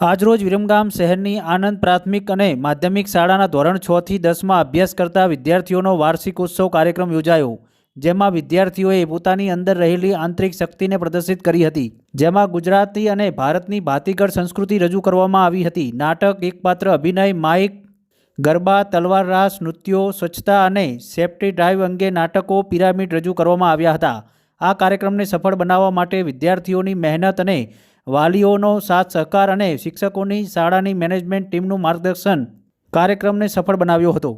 આજરોજ વિરમગામ શહેરની આનંદ પ્રાથમિક અને માધ્યમિક શાળાના ધોરણ છ થી દસમાં અભ્યાસ કરતા વિદ્યાર્થીઓનો વાર્ષિક ઉત્સવ કાર્યક્રમ યોજાયો, જેમાં વિદ્યાર્થીઓએ પોતાની અંદર રહેલી આંતરિક શક્તિને પ્રદર્શિત કરી હતી. જેમાં ગુજરાતી અને ભારતની ભાતીગળ સંસ્કૃતિ રજૂ કરવામાં આવી હતી. નાટક, એકપાત્ર અભિનય, માઇક, ગરબા, તલવાર રાસ, નૃત્યો, સ્વચ્છતા અને સેફ્ટી ડ્રાઈવ અંગે નાટકો, પિરામિડ રજૂ કરવામાં આવ્યા હતા. આ કાર્યક્રમને સફળ બનાવવા માટે વિદ્યાર્થીઓની મહેનત અને વાલીઓનો સાથ સહકાર અને શિક્ષકોની શાળાની મેનેજમેન્ટ ટીમનું માર્ગદર્શન કાર્યક્રમને સફળ બનાવ્યો હતો.